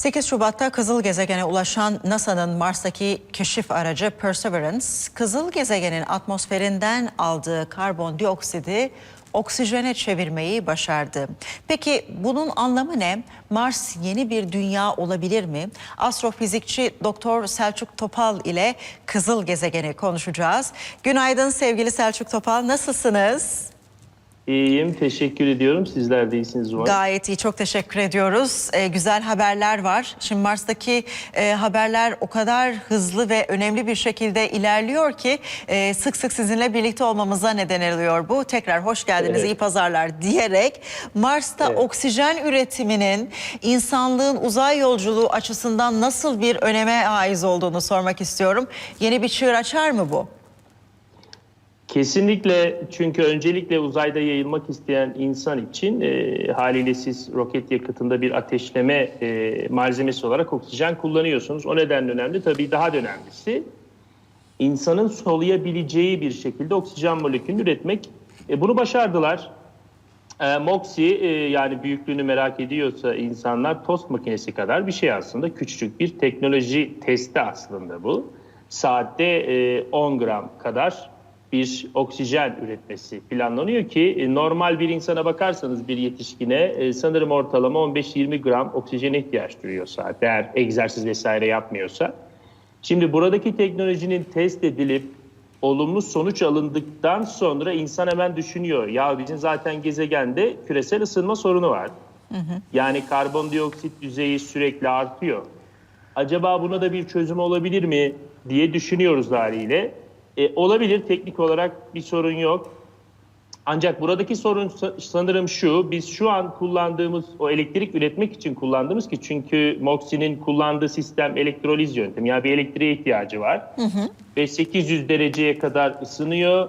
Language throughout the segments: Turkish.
8 Şubat'ta Kızıl Gezegen'e ulaşan NASA'nın Mars'taki keşif aracı Perseverance, Kızıl Gezegen'in atmosferinden aldığı karbondioksidi oksijene çevirmeyi başardı. Peki bunun anlamı ne? Mars yeni bir dünya olabilir mi? Astrofizikçi Doktor Selçuk Topal ile Kızıl Gezegen'i konuşacağız. Günaydın sevgili Selçuk Topal, nasılsınız? İyiyim, teşekkür ediyorum. Sizler de iyisiniz umarım. Gayet iyi, çok teşekkür ediyoruz. Ee, güzel haberler var. Şimdi Mars'taki e, haberler o kadar hızlı ve önemli bir şekilde ilerliyor ki e, sık sık sizinle birlikte olmamıza neden oluyor bu. Tekrar hoş geldiniz, Evet. iyi pazarlar diyerek Mars'ta Evet. oksijen üretiminin insanlığın uzay yolculuğu açısından nasıl bir öneme haiz olduğunu sormak istiyorum. Yeni bir çığır açar mı bu? Kesinlikle çünkü öncelikle uzayda yayılmak isteyen insan için e, haliyle siz roket yakıtında bir ateşleme e, malzemesi olarak oksijen kullanıyorsunuz. O nedenle önemli. Tabii daha da önemlisi insanın soluyabileceği bir şekilde oksijen molekülünü üretmek. E, bunu başardılar. E, MOXIE e, yani büyüklüğünü merak ediyorsa insanlar tost makinesi kadar bir şey aslında. Küçücük bir teknoloji testi aslında bu. Saatte e, 10 gram kadar bir oksijen üretmesi planlanıyor ki e, normal bir insana bakarsanız bir yetişkine e, sanırım ortalama 15-20 gram oksijene ihtiyaç duyuyor saatte eğer egzersiz vesaire yapmıyorsa. Şimdi buradaki teknolojinin test edilip olumlu sonuç alındıktan sonra insan hemen düşünüyor. Ya bizim zaten gezegende küresel ısınma sorunu var. Yani karbondioksit düzeyi sürekli artıyor. Acaba buna da bir çözüm olabilir mi diye düşünüyoruz haliyle. E, olabilir teknik olarak bir sorun yok. Ancak buradaki sorun sa- sanırım şu, biz şu an kullandığımız, o elektrik üretmek için kullandığımız ki çünkü MOXI'nin kullandığı sistem elektroliz yöntemi. Yani bir elektriğe ihtiyacı var. Ve 800 dereceye kadar ısınıyor.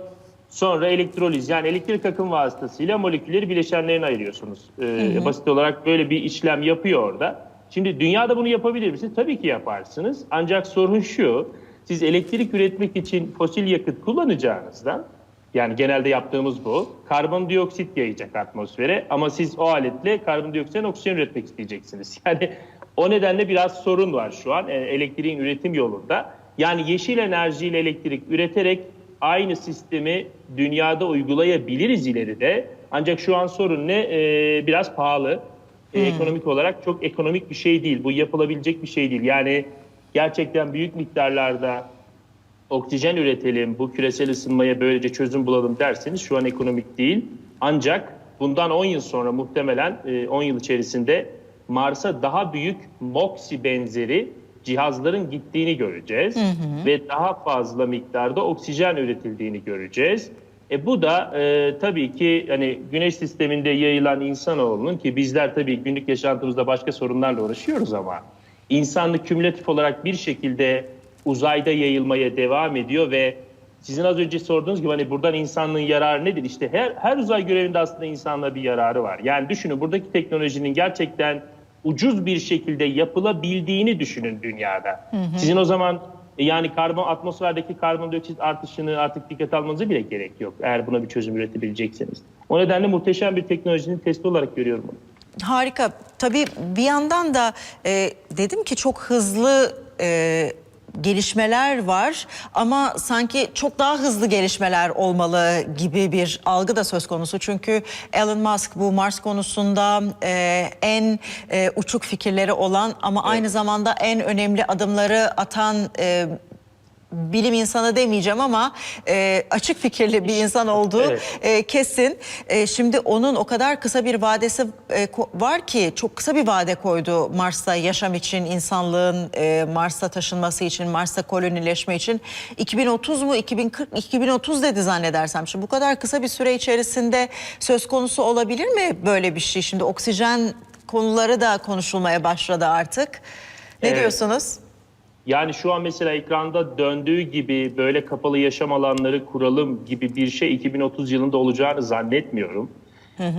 Sonra elektroliz yani elektrik akım vasıtasıyla molekülleri bileşenlerine ayırıyorsunuz. Ee, Basit olarak böyle bir işlem yapıyor orada. Şimdi dünyada bunu yapabilir misiniz? Tabii ki yaparsınız. Ancak sorun şu, siz elektrik üretmek için fosil yakıt kullanacağınızdan yani genelde yaptığımız bu. Karbondioksit yayacak atmosfere ama siz o aletle karbondioksitten oksijen üretmek isteyeceksiniz. Yani o nedenle biraz sorun var şu an e, elektriğin üretim yolunda. Yani yeşil enerjiyle elektrik üreterek aynı sistemi dünyada uygulayabiliriz ileride. Ancak şu an sorun ne? E, biraz pahalı. E, Ekonomik olarak çok ekonomik bir şey değil. Bu yapılabilecek bir şey değil. Yani gerçekten büyük miktarlarda oksijen üretelim, bu küresel ısınmaya böylece çözüm bulalım derseniz şu an ekonomik değil. Ancak bundan 10 yıl sonra muhtemelen e, 10 yıl içerisinde Mars'a daha büyük MOXIE benzeri cihazların gittiğini göreceğiz. Ve daha fazla miktarda oksijen üretildiğini göreceğiz. E bu da e, tabii ki hani güneş sisteminde yayılan insanoğlunun ki bizler tabii günlük yaşantımızda başka sorunlarla uğraşıyoruz ama insanlık kümülatif olarak bir şekilde uzayda yayılmaya devam ediyor ve sizin az önce sorduğunuz gibi hani buradan insanlığın yararı nedir? İşte her, her uzay görevinde aslında insanlığa bir yararı var. Yani düşünün buradaki teknolojinin gerçekten ucuz bir şekilde yapılabildiğini düşünün dünyada. Sizin o zaman e, yani karbon atmosferdeki karbondioksit artışını artık dikkat almanıza bile gerek yok. Eğer buna bir çözüm üretebilecekseniz. O nedenle muhteşem bir teknolojinin testi olarak görüyorum bunu. Harika. Tabii bir yandan da e, dedim ki çok hızlı e, gelişmeler var ama sanki çok daha hızlı gelişmeler olmalı gibi bir algı da söz konusu. Çünkü Elon Musk bu Mars konusunda e, en e, uçuk fikirleri olan ama aynı zamanda en önemli adımları atan e, bilim insanı demeyeceğim ama e, açık fikirli bir insan olduğu Evet. e, kesin. E, şimdi onun o kadar kısa bir vadesi e, var ki çok kısa bir vade koydu Mars'ta yaşam için, insanlığın e, Mars'a taşınması için, Mars'ta kolonileşme için. 2030 mu 2040 2030 dedi zannedersem. Şimdi bu kadar kısa bir süre içerisinde söz konusu olabilir mi böyle bir şey? Şimdi oksijen konuları da konuşulmaya başladı artık. Ne Evet. diyorsunuz? Yani şu an mesela ekranda döndüğü gibi böyle kapalı yaşam alanları kuralım gibi bir şey 2030 yılında olacağını zannetmiyorum.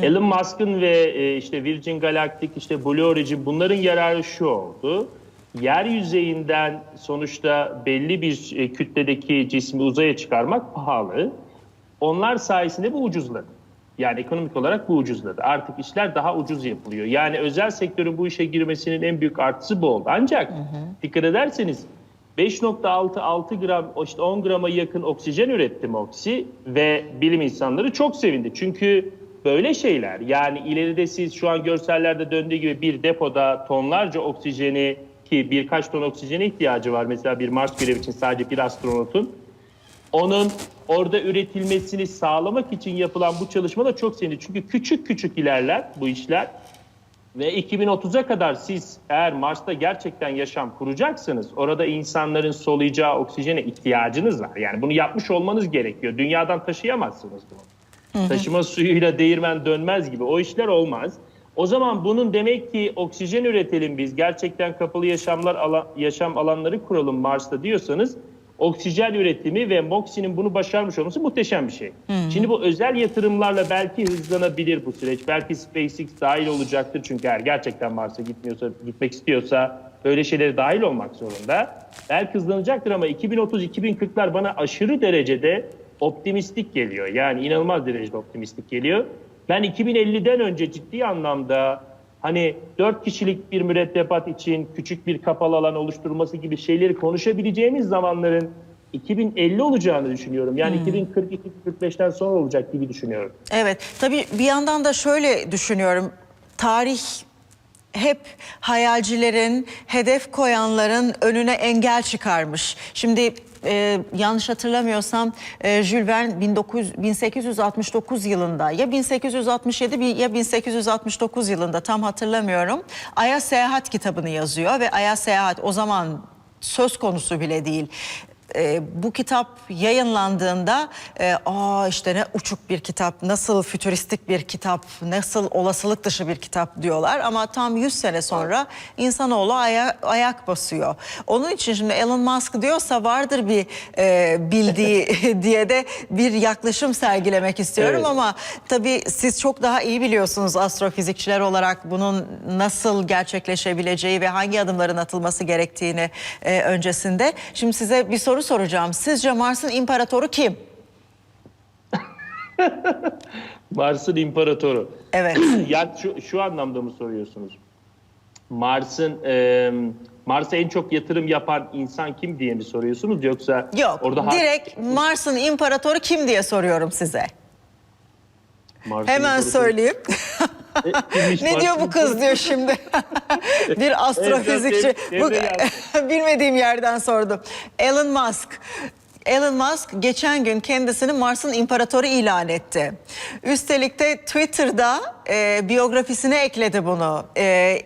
Elon Musk'ın ve e, işte Virgin Galactic, işte Blue Origin bunların yararı şu oldu. Yer yüzeyinden sonuçta belli bir e, kütledeki cismi uzaya çıkarmak pahalı. Onlar sayesinde bu ucuzladı. Yani ekonomik olarak bu ucuzladı. Artık işler daha ucuz yapılıyor. Yani özel sektörün bu işe girmesinin en büyük artısı bu oldu. Ancak dikkat ederseniz 5.6-6 gram, işte 10 grama yakın oksijen üretti MOXI ve bilim insanları çok sevindi. Çünkü böyle şeyler yani ileride siz şu an görsellerde döndüğü gibi bir depoda tonlarca oksijeni ki birkaç ton oksijene ihtiyacı var. Mesela bir Mars görevi için sadece bir astronotun onun orada üretilmesini sağlamak için yapılan bu çalışma da çok sevindi. Çünkü küçük küçük ilerler bu işler ve 2030'a kadar siz eğer Mars'ta gerçekten yaşam kuracaksanız orada insanların soluyacağı oksijene ihtiyacınız var. Yani bunu yapmış olmanız gerekiyor. Dünyadan taşıyamazsınız bunu. Taşıma suyuyla değirmen dönmez gibi o işler olmaz. O zaman bunun demek ki oksijen üretelim biz gerçekten kapalı yaşamlar ala- yaşam alanları kuralım Mars'ta diyorsanız oksijen üretimi ve MOXI'nin bunu başarmış olması muhteşem bir şey. Şimdi bu özel yatırımlarla belki hızlanabilir bu süreç. Belki SpaceX dahil olacaktır çünkü eğer gerçekten Mars'a gitmiyorsa, gitmek istiyorsa böyle şeylere dahil olmak zorunda. Belki hızlanacaktır ama 2030-2040'lar bana aşırı derecede optimistik geliyor. Yani inanılmaz derecede optimistik geliyor. Ben 2050'den önce ciddi anlamda hani dört kişilik bir mürettebat için küçük bir kapalı alan oluşturulması gibi şeyleri konuşabileceğimiz zamanların 2050 olacağını düşünüyorum. Yani 2042-45'ten sonra olacak gibi düşünüyorum. Evet, tabii bir yandan da şöyle düşünüyorum. Tarih hep hayalcilerin, hedef koyanların önüne engel çıkarmış. Şimdi e, yanlış hatırlamıyorsam e, Jules Verne 1900, 1869 yılında ya 1867 bir- ya 1869 yılında tam hatırlamıyorum. Ay'a Seyahat kitabını yazıyor ve Ay'a Seyahat o zaman söz konusu bile değil. E, bu kitap yayınlandığında e, aa işte ne uçuk bir kitap, nasıl fütüristik bir kitap, nasıl olasılık dışı bir kitap diyorlar. Ama tam 100 sene sonra insanoğlu aya- ayak basıyor. Onun için şimdi Elon Musk diyorsa vardır bir e, bildiği diye de bir yaklaşım sergilemek istiyorum. Evet. Ama tabii siz çok daha iyi biliyorsunuz astrofizikçiler olarak bunun nasıl gerçekleşebileceği ve hangi adımların atılması gerektiğini e, öncesinde. Şimdi size bir soru soracağım. Sizce Mars'ın imparatoru kim? Mars'ın imparatoru. Evet. yani şu, şu anlamda mı soruyorsunuz? Mars'ın e, Mars'a en çok yatırım yapan insan kim diye mi soruyorsunuz yoksa Yok. orada direkt Mars'ın imparatoru kim diye soruyorum size. Hemen imparatoru- söyleyeyim. E, ne diyor bu kız diyor şimdi. bir astrofizikçi. Bu, bilmediğim yerden sordum. Elon Musk. Elon Musk geçen gün kendisini Mars'ın imparatoru ilan etti. Üstelik de Twitter'da e, biyografisine ekledi bunu. E,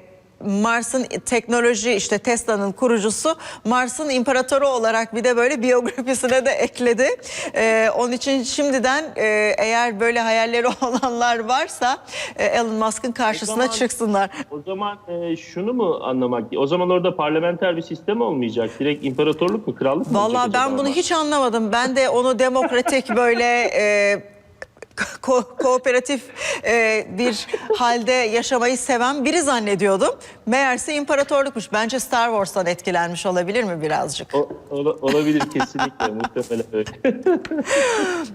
Mars'ın teknoloji işte Tesla'nın kurucusu Mars'ın imparatoru olarak bir de böyle biyografisine de ekledi. E, onun için şimdiden e, eğer böyle hayalleri olanlar varsa e, Elon Musk'ın karşısına zaman- çıksınlar. O zaman e, şunu mu anlamak? O zaman orada parlamenter bir sistem olmayacak. Direkt imparatorluk mu, krallık mı? Vallahi ben bunu Mars? hiç anlamadım. Ben de onu demokratik böyle e, ko- kooperatif e, bir halde yaşamayı seven biri zannediyordum. Meğerse imparatorlukmuş. Bence Star Wars'tan etkilenmiş olabilir mi birazcık? O- ola- olabilir kesinlikle muhtemelen öyle.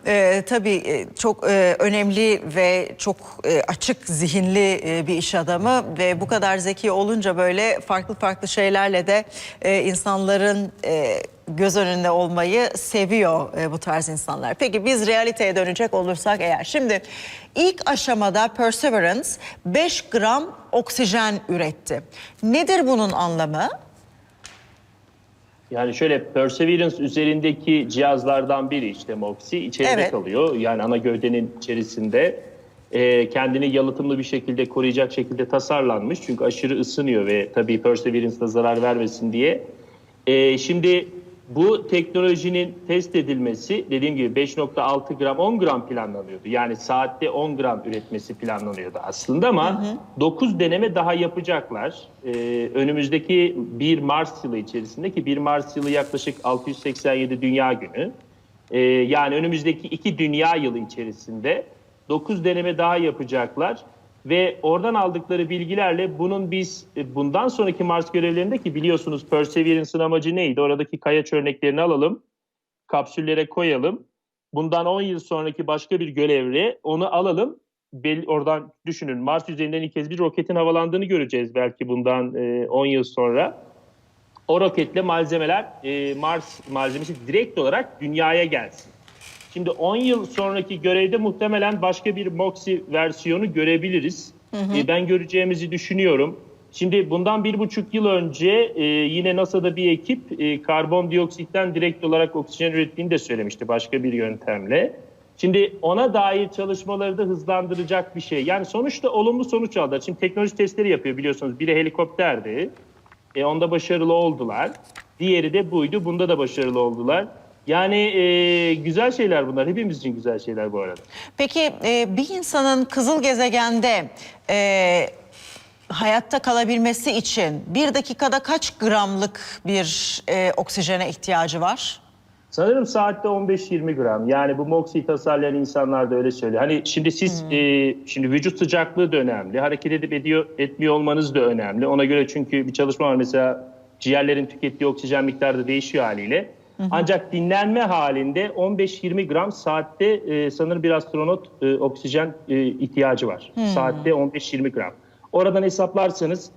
Ee, tabii e, çok e, önemli ve çok e, açık zihinli e, bir iş adamı ve bu kadar zeki olunca böyle farklı farklı şeylerle de e, insanların e, göz önünde olmayı seviyor e, bu tarz insanlar. Peki biz realiteye dönecek olursak eğer şimdi ilk aşamada Perseverance 5 gram oksijen üretti. Nedir bunun anlamı? Yani şöyle Perseverance üzerindeki cihazlardan biri işte MOXIE içeride Evet. kalıyor. Yani ana gövdenin içerisinde e, kendini yalıtımlı bir şekilde koruyacak şekilde tasarlanmış. Çünkü aşırı ısınıyor ve tabii Perseverance'da zarar vermesin diye. E, şimdi bu teknolojinin test edilmesi dediğim gibi 5.6 gram 10 gram planlanıyordu. Yani saatte 10 gram üretmesi planlanıyordu aslında ama 9 deneme daha yapacaklar. Ee, önümüzdeki 1 Mars yılı içerisinde ki 1 Mars yılı yaklaşık 687 Dünya Günü. Ee, yani önümüzdeki 2 Dünya yılı içerisinde 9 deneme daha yapacaklar. Ve oradan aldıkları bilgilerle bunun biz e, bundan sonraki Mars görevlerinde ki biliyorsunuz Perseverance'ın amacı neydi? Oradaki kayaç örneklerini alalım, kapsüllere koyalım. Bundan 10 yıl sonraki başka bir görevli onu alalım bel- oradan düşünün Mars üzerinden ilk kez bir roketin havalandığını göreceğiz belki bundan e, 10 yıl sonra. O roketle malzemeler e, Mars malzemesi direkt olarak dünyaya gelsin. Şimdi 10 yıl sonraki görevde muhtemelen başka bir MOXIE versiyonu görebiliriz. E, ben göreceğimizi düşünüyorum. Şimdi bundan bir buçuk yıl önce e, yine NASA'da bir ekip e, karbondioksitten direkt olarak oksijen ürettiğini de söylemişti başka bir yöntemle. Şimdi ona dair çalışmaları da hızlandıracak bir şey. Yani sonuçta olumlu sonuç aldılar. Şimdi teknoloji testleri yapıyor biliyorsunuz. Biri helikopterdi. E, onda başarılı oldular. Diğeri de buydu. Bunda da başarılı oldular. Yani e, güzel şeyler bunlar. Hepimiz için güzel şeyler bu arada. Peki e, bir insanın kızıl gezegende e, hayatta kalabilmesi için bir dakikada kaç gramlık bir e, oksijene ihtiyacı var? Sanırım saatte 15-20 gram. Yani bu MOXI'yi tasarlayan insanlar da öyle söylüyor. Hani şimdi siz e, şimdi vücut sıcaklığı da önemli. Hareket edip ediyor etmiyor olmanız da önemli. Ona göre çünkü bir çalışma var mesela ciğerlerin tükettiği oksijen miktarı da değişiyor haliyle. Ancak dinlenme halinde 15-20 gram saatte e, sanırım bir astronot e, oksijen e, ihtiyacı var. Saatte 15-20 gram. Oradan hesaplarsanız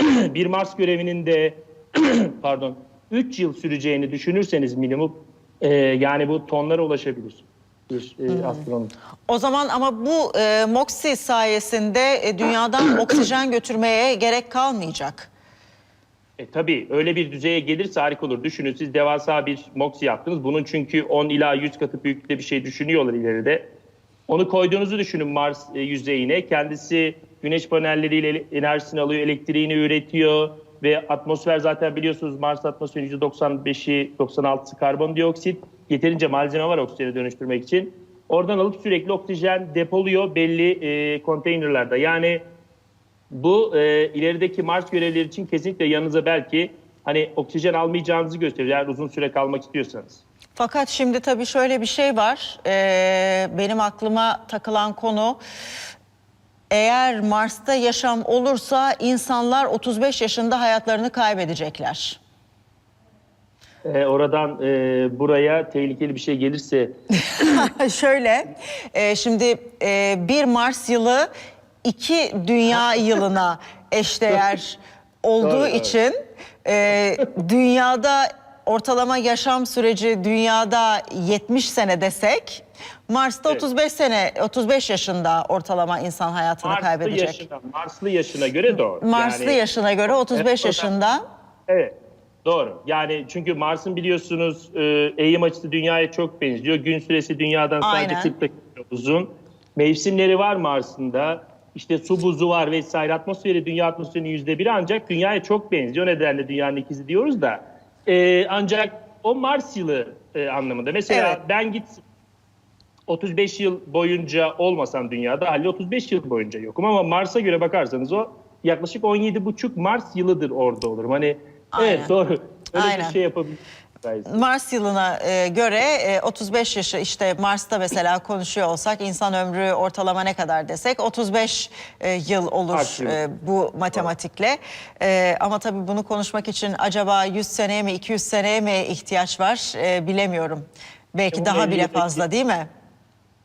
bir Mars görevinin de pardon 3 yıl süreceğini düşünürseniz minimum e, yani bu tonlara ulaşabilir bir e, astronot. O zaman ama bu e, MOXIE sayesinde e, dünyadan oksijen götürmeye gerek kalmayacak. E, tabii öyle bir düzeye gelirse harika olur. Düşünün siz devasa bir MOXIE yaptınız. Bunun çünkü 10 ila 100 katı büyüklükte bir şey düşünüyorlar ileride. Onu koyduğunuzu düşünün Mars e, yüzeyine. Kendisi güneş panelleriyle enerjisini alıyor, elektriğini üretiyor ve atmosfer zaten biliyorsunuz Mars atmosferinin %95'i 96'sı karbondioksit. Yeterince malzeme var oksijene dönüştürmek için. Oradan alıp sürekli oksijen depoluyor belli e, konteynerlerde. Yani bu e, ilerideki Mars görevleri için kesinlikle yanınıza belki hani oksijen almayacağınızı gösterir eğer uzun süre kalmak istiyorsanız. Fakat şimdi tabii şöyle bir şey var. Ee, benim aklıma takılan konu eğer Mars'ta yaşam olursa insanlar 35 yaşında hayatlarını kaybedecekler. E, oradan e, buraya tehlikeli bir şey gelirse şöyle e, şimdi e, bir Mars yılı iki dünya yılına eşdeğer olduğu Doğru, evet. için e, dünyada ortalama yaşam süreci dünyada 70 sene desek Mars'ta Evet. 35 sene 35 yaşında ortalama insan hayatını Marslı kaybedecek. yaşına, Marslı yaşına göre doğru. Marslı Yani- yaşına göre 35 Evet, o da- yaşında. Evet. Doğru. Yani çünkü Mars'ın biliyorsunuz e, eğim açısı dünyaya çok benziyor. Gün süresi dünyadan sadece Aynen. 40 dakika uzun. Mevsimleri var Mars'ın da. İşte su buzu var vesaire. Atmosferi dünya atmosferinin yüzde biri ancak dünyaya çok benziyor. O nedenle dünyanın ikizi diyoruz da. E, ancak o Mars yılı e, anlamında. Mesela Evet. ben git 35 yıl boyunca olmasam dünyada halde 35 yıl boyunca yokum ama Mars'a göre bakarsanız o yaklaşık 17,5 Mars yılıdır orada olurum. Hani Aynen. evet doğru. Öyle Aynen. bir şey yapabiliriz. Mars yılına e, göre e, 35 yaşı işte Mars'ta mesela konuşuyor olsak insan ömrü ortalama ne kadar desek 35 e, yıl olur e, bu matematikle. E, ama tabii bunu konuşmak için acaba 100 seneye mi 200 seneye mi ihtiyaç var e, bilemiyorum. Belki daha 50 bile fazla değil mi?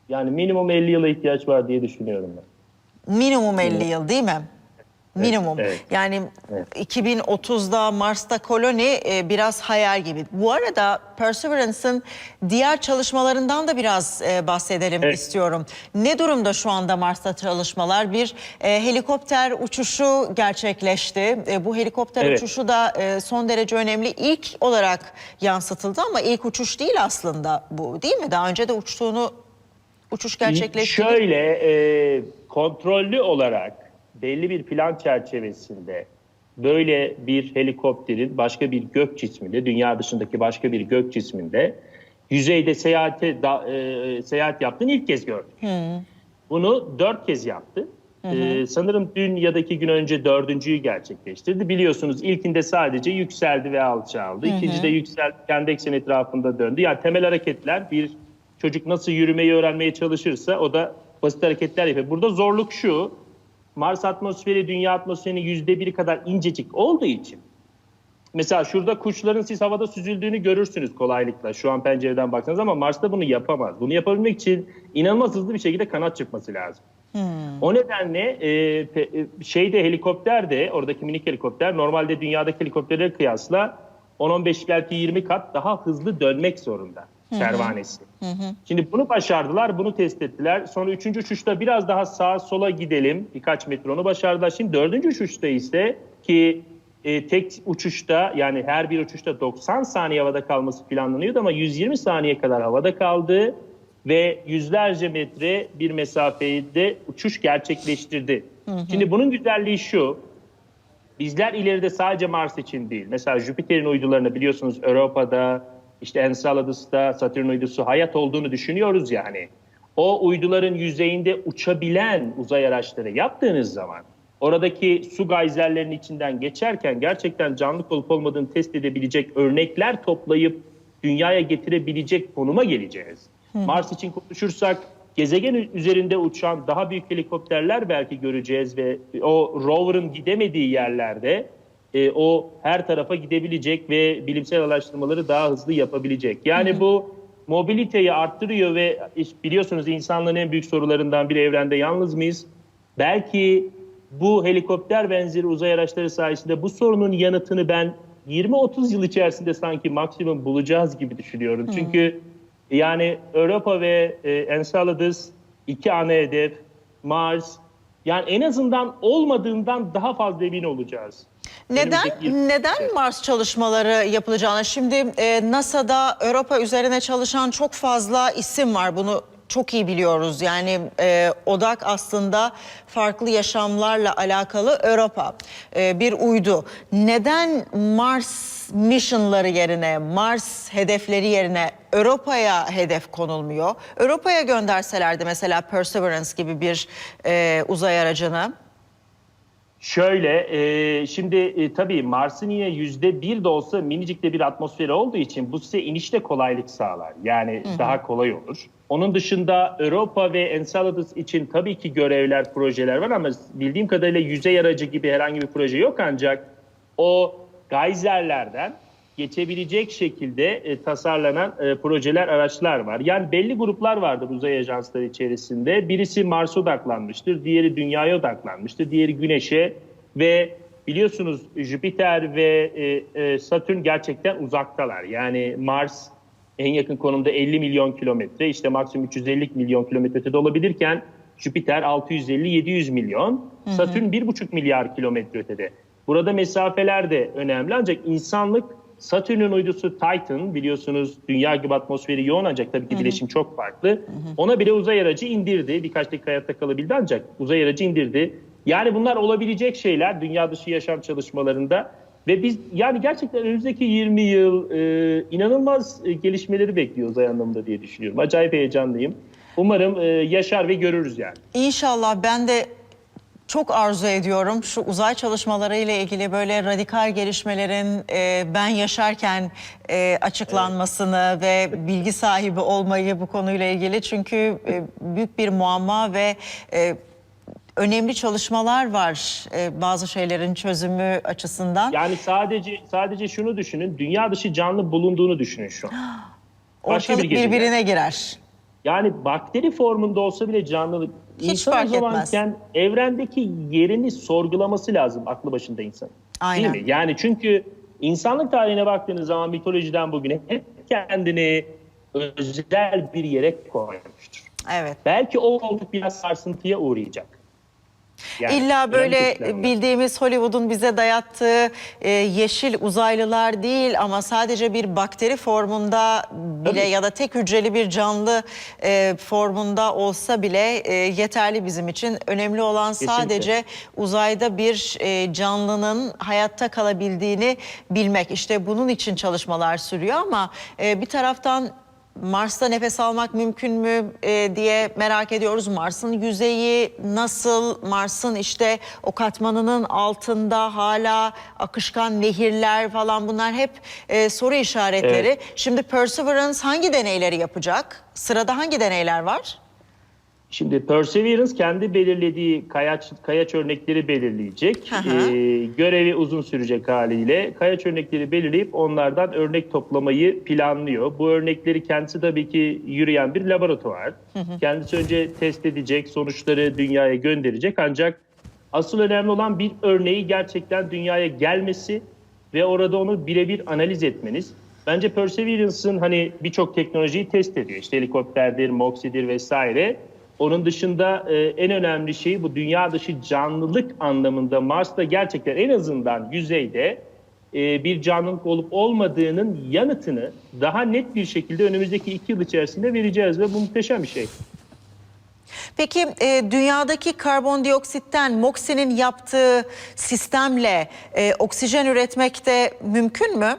Yani minimum 50 yıla ihtiyaç var diye düşünüyorum ben. Minimum 50 yıl değil mi? Minimum. evet. Yani Evet. 2030'da Mars'ta koloni e, biraz hayal gibi. Bu arada Perseverance'ın diğer çalışmalarından da biraz e, bahsedelim Evet. istiyorum. Ne durumda şu anda Mars'ta çalışmalar? Bir e, helikopter uçuşu gerçekleşti. E, bu helikopter Evet. uçuşu da e, son derece önemli. İlk olarak yansıtıldı ama ilk uçuş değil aslında bu değil mi? Daha önce de uçtuğunu uçuş gerçekleştirdi. Şöyle e, kontrollü olarak belli bir plan çerçevesinde böyle bir helikopterin başka bir gök cisminde, dünya dışındaki başka bir gök cisminde yüzeyde seyahate da, e, seyahat yaptığını ilk kez gördük. Bunu dört kez yaptı. Ee, sanırım dün ya da iki gün önce dördüncüyü gerçekleştirdi. Biliyorsunuz ilkinde sadece yükseldi ve alçaldı. İkincide yükseldi, kendi ekseni etrafında döndü. Yani temel hareketler bir çocuk nasıl yürümeyi öğrenmeye çalışırsa o da basit hareketler yapıyor. Burada zorluk şu, Mars atmosferi dünya atmosferinin yüzde biri kadar incecik olduğu için Mesela şurada kuşların siz havada süzüldüğünü görürsünüz kolaylıkla şu an pencereden baksanız ama Mars'ta bunu yapamaz. Bunu yapabilmek için inanılmaz hızlı bir şekilde kanat çıkması lazım. O nedenle e, e, şeyde helikopter de oradaki minik helikopter normalde dünyadaki helikopterlere kıyasla 10-15 belki 20 kat daha hızlı dönmek zorunda pervanesi. Şimdi bunu başardılar, bunu test ettiler. Sonra üçüncü uçuşta biraz daha sağa sola gidelim. Birkaç metre onu başardılar. Şimdi dördüncü uçuşta ise ki e, tek uçuşta yani her bir uçuşta 90 saniye havada kalması planlanıyordu ama 120 saniye kadar havada kaldı ve yüzlerce metre bir mesafede uçuş gerçekleştirdi. Şimdi bunun güzelliği şu, bizler ileride sadece Mars için değil, mesela Jüpiter'in uydularını biliyorsunuz Avrupa'da, işte Enceladus'ta, Satürn uydusu hayat olduğunu düşünüyoruz yani. O uyduların yüzeyinde uçabilen uzay araçları yaptığınız zaman oradaki su gayzerlerinin içinden geçerken gerçekten canlı olup olmadığını test edebilecek örnekler toplayıp dünyaya getirebilecek konuma geleceğiz. Mars için konuşursak gezegen üzerinde uçan daha büyük helikopterler belki göreceğiz ve o rover'ın gidemediği yerlerde e, o her tarafa gidebilecek ve bilimsel araştırmaları daha hızlı yapabilecek. Yani bu mobiliteyi arttırıyor ve biliyorsunuz insanlığın en büyük sorularından biri evrende yalnız mıyız? Belki bu helikopter benzeri uzay araçları sayesinde bu sorunun yanıtını ben 20-30 yıl içerisinde sanki maksimum bulacağız gibi düşünüyorum. Çünkü yani Europa ve e, Enceladus iki ana hedef, Mars yani en azından olmadığından daha fazla emin olacağız. Neden Önümüzdeki neden Mars çalışmaları yapılacağını şimdi e, NASA'da Europa üzerine çalışan çok fazla isim var. Bunu çok iyi biliyoruz. Yani e, odak aslında farklı yaşamlarla alakalı Europa. E, bir uydu. Neden Mars missionları yerine, Mars hedefleri yerine Europa'ya hedef konulmuyor? Europa'ya gönderselerdi mesela Perseverance gibi bir e, uzay aracını. Şöyle, e, şimdi e, tabii Mars'ın yine yüzde bir de olsa minicik de bir atmosferi olduğu için bu size inişte kolaylık sağlar. Yani daha kolay olur. Onun dışında Europa ve Enceladus için tabii ki görevler, projeler var ama bildiğim kadarıyla yüzey aracı gibi herhangi bir proje yok ancak o gayzerlerden geçebilecek şekilde e, tasarlanan e, projeler, araçlar var. Yani belli gruplar vardır uzay ajansları içerisinde. Birisi Mars'a odaklanmıştır, diğeri Dünya'ya odaklanmıştır, diğeri Güneş'e ve biliyorsunuz Jüpiter ve e, e, Satürn gerçekten uzaktalar. Yani Mars en yakın konumda 50 milyon kilometre, işte maksimum 350 milyon kilometre ötede olabilirken Jüpiter 650-700 milyon, Satürn 1,5 milyar kilometre ötede. Burada mesafeler de önemli ancak insanlık Satürn'ün uydusu Titan biliyorsunuz dünya gibi atmosferi yoğun ancak tabii ki bileşim çok farklı. Ona bile uzay aracı indirdi. Birkaç dakika hayatta kalabildi ancak uzay aracı indirdi. Yani bunlar olabilecek şeyler dünya dışı yaşam çalışmalarında. Ve biz yani gerçekten önümüzdeki 20 yıl e, inanılmaz e, gelişmeleri bekliyor uzay anlamında diye düşünüyorum. Acayip heyecanlıyım. Umarım e, yaşar ve görürüz yani. İnşallah ben de çok arzu ediyorum şu uzay çalışmaları ile ilgili böyle radikal gelişmelerin e, ben yaşarken e, açıklanmasını ve bilgi sahibi olmayı bu konuyla ilgili çünkü e, büyük bir muamma ve e, önemli çalışmalar var e, bazı şeylerin çözümü açısından. Yani sadece sadece şunu düşünün. Dünya dışı canlı bulunduğunu düşünün şu an. başka Ortalık bir birbirine girer. Yani bakteri formunda olsa bile canlılık Hiç insan fark o zamanken evrendeki yerini sorgulaması lazım aklı başında insan. Aynen. Değil mi? Yani çünkü insanlık tarihine baktığınız zaman mitolojiden bugüne hep kendini özel bir yere koymuştur. Evet. Belki o kolluk biraz sarsıntıya uğrayacak. Yani İlla böyle bildiğimiz Hollywood'un bize dayattığı e, yeşil uzaylılar değil ama sadece bir bakteri formunda bile Tabii. ya da tek hücreli bir canlı e, formunda olsa bile e, yeterli bizim için. Önemli olan Kesinlikle. sadece uzayda bir e, canlının hayatta kalabildiğini bilmek. İşte bunun için çalışmalar sürüyor ama e, bir taraftan Mars'ta nefes almak mümkün mü e, diye merak ediyoruz. Mars'ın yüzeyi nasıl? Mars'ın işte o katmanının altında hala akışkan nehirler falan bunlar hep e, soru işaretleri. Evet. Şimdi Perseverance hangi deneyleri yapacak? Sırada hangi deneyler var? Şimdi Perseverance kendi belirlediği kayaç, kayaç örnekleri belirleyecek. Hı hı. Ee, görevi uzun sürecek haliyle. Kayaç örnekleri belirleyip onlardan örnek toplamayı planlıyor. Bu örnekleri kendisi tabii ki yürüyen bir laboratuvar. Kendisi önce test edecek, sonuçları dünyaya gönderecek. Ancak asıl önemli olan bir örneği gerçekten dünyaya gelmesi ve orada onu birebir analiz etmeniz. Bence Perseverance'ın hani birçok teknolojiyi test ediyor. İşte helikopterdir, MOXI'dir vesaire. Onun dışında e, en önemli şey bu dünya dışı canlılık anlamında Mars'ta gerçekten en azından yüzeyde e, bir canlılık olup olmadığının yanıtını daha net bir şekilde önümüzdeki iki yıl içerisinde vereceğiz ve bu muhteşem bir şey. Peki e, dünyadaki karbondioksitten MOXI'nin yaptığı sistemle e, oksijen üretmek de mümkün mü?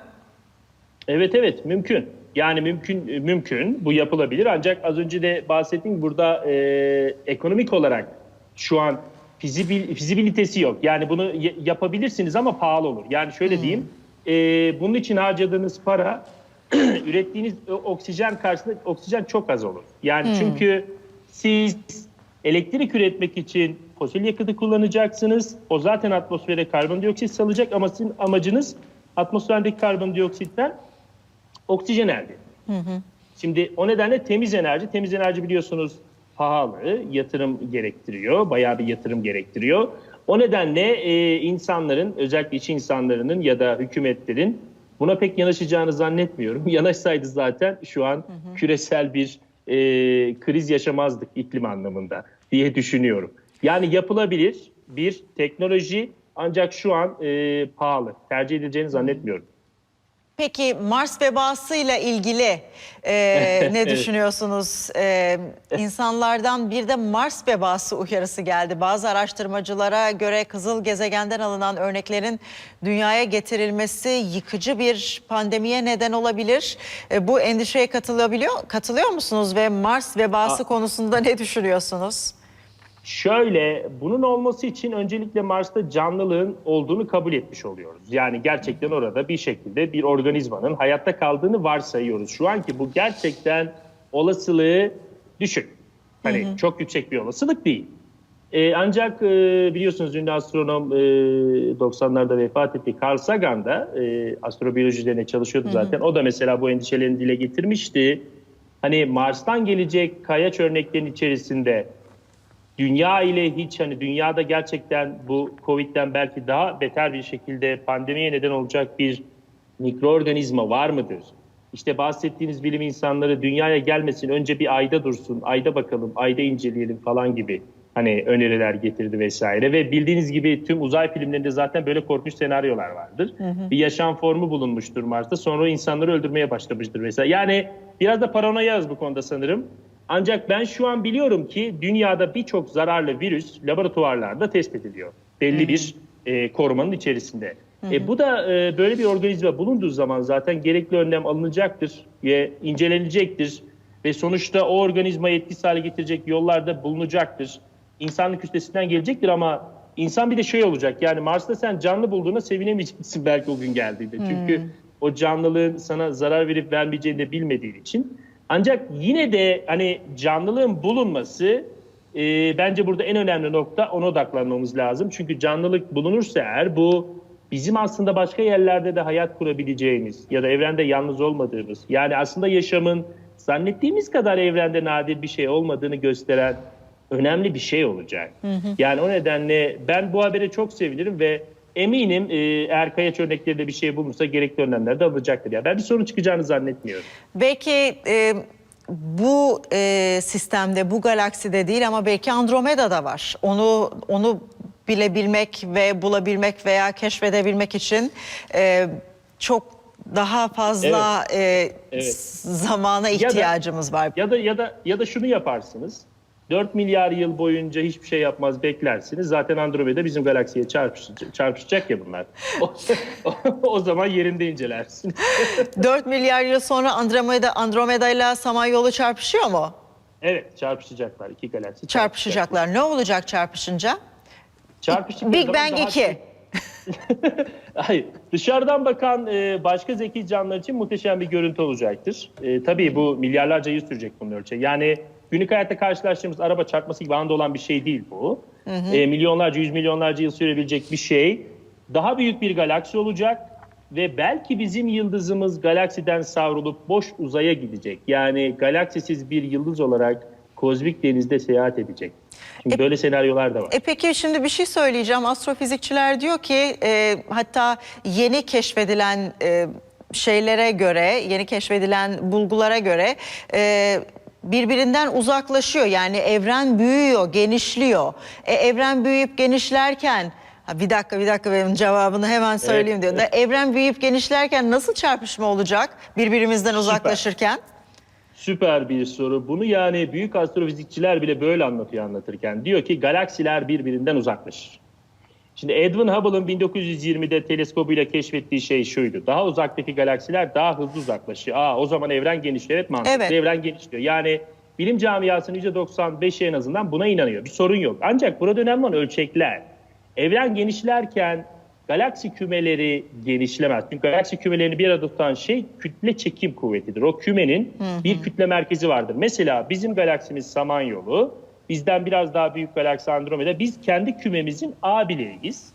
Evet evet mümkün. Yani mümkün e, mümkün bu yapılabilir ancak az önce de bahsettiğim burada e, ekonomik olarak şu an fizibil, fizibilitesi yok. Yani bunu yapabilirsiniz ama pahalı olur. Yani şöyle diyeyim e, bunun için harcadığınız para ürettiğiniz o- oksijen karşısında oksijen çok az olur. Yani çünkü siz elektrik üretmek için fosil yakıtı kullanacaksınız. O zaten atmosfere karbondioksit salacak ama sizin amacınız atmosferdeki karbondioksitten oksijen elde etmek. Şimdi o nedenle temiz enerji, temiz enerji biliyorsunuz pahalı, yatırım gerektiriyor, bayağı bir yatırım gerektiriyor. O nedenle e, insanların, özellikle iş insanlarının ya da hükümetlerin buna pek yanaşacağını zannetmiyorum. Yanaşsaydı zaten şu an küresel bir e, kriz yaşamazdık iklim anlamında diye düşünüyorum. Yani yapılabilir bir teknoloji ancak şu an e, pahalı. Tercih edileceğini zannetmiyorum. Peki Mars vebasıyla ilgili e, ne düşünüyorsunuz? E, insanlardan bir de Mars vebası uyarısı geldi. Bazı araştırmacılara göre kızıl gezegenden alınan örneklerin dünyaya getirilmesi yıkıcı bir pandemiye neden olabilir. E, bu endişeye katılabiliyor katılıyor musunuz ve Mars vebası konusunda ne düşünüyorsunuz? Şöyle, bunun olması için öncelikle Mars'ta canlılığın olduğunu kabul etmiş oluyoruz. Yani gerçekten orada bir şekilde bir organizmanın hayatta kaldığını varsayıyoruz. Şu anki bu gerçekten olasılığı düşük. Hani çok yüksek bir olasılık değil. Ee, ancak e, biliyorsunuz ünlü astronom e, 90'larda vefat etti. Carl Sagan da e, astrobiyoloji üzerine çalışıyordu zaten. O da mesela bu endişelerini dile getirmişti. Hani Mars'tan gelecek kayaç örneklerin içerisinde dünya ile hiç hani dünyada gerçekten bu Covid'den belki daha beter bir şekilde pandemiye neden olacak bir mikroorganizma var mıdır? İşte bahsettiğiniz bilim insanları dünyaya gelmesin önce bir ayda dursun, ayda bakalım, ayda inceleyelim falan gibi hani öneriler getirdi vesaire ve bildiğiniz gibi tüm uzay filmlerinde zaten böyle korkunç senaryolar vardır. Bir yaşam formu bulunmuştur Mars'ta sonra insanları öldürmeye başlamıştır vesaire. Yani biraz da paranoyaz bu konuda sanırım. Ancak ben şu an biliyorum ki dünyada birçok zararlı virüs laboratuvarlarda test ediliyor. Belli bir e, korumanın içerisinde. E, bu da e, böyle bir organizma bulunduğu zaman zaten gerekli önlem alınacaktır ve incelenecektir. Ve sonuçta o organizmayı etkisiz hale getirecek yollarda bulunacaktır. İnsanlık üstesinden gelecektir ama insan bir de şey olacak yani Mars'ta sen canlı bulduğuna sevinemeyeceksin belki o gün geldiğinde. Çünkü o canlılığın sana zarar verip vermeyeceğini de bilmediğin için. Ancak yine de hani canlılığın bulunması e, bence burada en önemli nokta ona odaklanmamız lazım. Çünkü canlılık bulunursa eğer bu bizim aslında başka yerlerde de hayat kurabileceğimiz ya da evrende yalnız olmadığımız yani aslında yaşamın zannettiğimiz kadar evrende nadir bir şey olmadığını gösteren önemli bir şey olacak. Yani o nedenle ben bu habere çok sevinirim ve eminim e, eğer kayaç örneklerinde bir şey bulunursa gerekli önlemler de alacaktır. Yani ben bir sorun çıkacağını zannetmiyorum. Belki e, bu e, sistemde, bu galakside değil ama belki Andromeda'da var. Onu onu bilebilmek ve bulabilmek veya keşfedebilmek için e, çok daha fazla e, Evet. zamana da- ihtiyacımız var. Ya da ya da ya da şunu yaparsınız. 4 milyar yıl boyunca hiçbir şey yapmaz beklersiniz. Zaten Andromeda bizim galaksiye çarpışacak, çarpışacak ya bunlar. O, o zaman yerinde incelersiniz. 4 milyar yıl sonra Andromeda Andromeda ile Samanyolu çarpışıyor mu? Evet çarpışacaklar iki galaksi. Çarpışacaklar. Ne olacak çarpışınca? Çarpıştıkları Big Bang daha 2. Hayır. Dışarıdan bakan e, başka zeki canlılar için muhteşem bir görüntü olacaktır. E, tabii bu milyarlarca yıl sürecek bunu ölçek. Yani günlük hayatta karşılaştığımız araba çarpması gibi anda olan bir şey değil bu. E, milyonlarca, yüz milyonlarca yıl sürebilecek bir şey. Daha büyük bir galaksi olacak ve belki bizim yıldızımız galaksiden savrulup boş uzaya gidecek. Yani galaksisiz bir yıldız olarak kozmik denizde seyahat edecek. Şimdi böyle senaryolar da var. E peki şimdi bir şey söyleyeceğim. Astrofizikçiler diyor ki e, hatta yeni keşfedilen e, şeylere göre, yeni keşfedilen bulgulara göre e, birbirinden uzaklaşıyor. Yani evren büyüyor, genişliyor. E, evren büyüyüp genişlerken Ha, bir dakika bir dakika benim cevabını hemen söyleyeyim diyor. Evren büyüyüp genişlerken nasıl çarpışma olacak birbirimizden uzaklaşırken? Süper bir soru. Bunu yani büyük astrofizikçiler bile böyle anlatıyor anlatırken. Diyor ki galaksiler birbirinden uzaklaşır. Şimdi Edwin Hubble'ın 1920'de teleskobuyla keşfettiği şey şuydu. Daha uzaktaki galaksiler daha hızlı uzaklaşıyor. Aa o zaman evren genişliyor. Evet mantıklı. Evet. Evren genişliyor. Yani bilim camiasının %95'i en azından buna inanıyor. Bir sorun yok. Ancak burada önemli olan ölçekler. Evren genişlerken galaksi kümeleri genişlemez. Çünkü galaksi kümelerini bir arada tutan şey kütle çekim kuvvetidir. O kümenin bir kütle merkezi vardır. Mesela bizim galaksimiz Samanyolu, bizden biraz daha büyük galaksi Andromeda. Biz kendi kümemizin abileriyiz.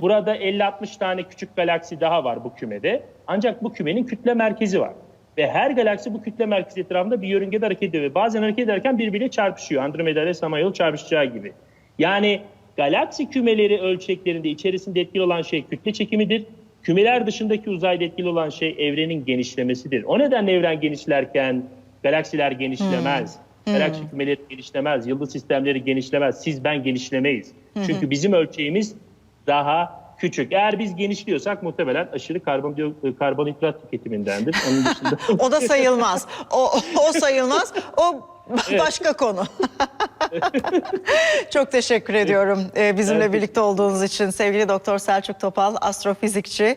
Burada 50-60 tane küçük galaksi daha var bu kümede. Ancak bu kümenin kütle merkezi var. Ve her galaksi bu kütle merkezi etrafında bir yörüngede hareket ediyor. Ve bazen hareket ederken birbiriyle çarpışıyor. Andromeda ile Samanyolu çarpışacağı gibi. Yani galaksi kümeleri ölçeklerinde içerisinde etkili olan şey kütle çekimidir. Kümeler dışındaki uzayda etkili olan şey evrenin genişlemesidir. O nedenle evren genişlerken galaksiler genişlemez. Galaksi kümeleri genişlemez, yıldız sistemleri genişlemez. Siz ben genişlemeyiz. Çünkü bizim ölçeğimiz daha küçük. Eğer biz genişliyorsak muhtemelen aşırı karbon karbonhidrat tüketimindendir. Onun dışında O da sayılmaz. O, o sayılmaz. O başka konu. Çok teşekkür ediyorum e, bizimle birlikte olduğunuz için sevgili Doktor Selçuk Topal, astrofizikçi.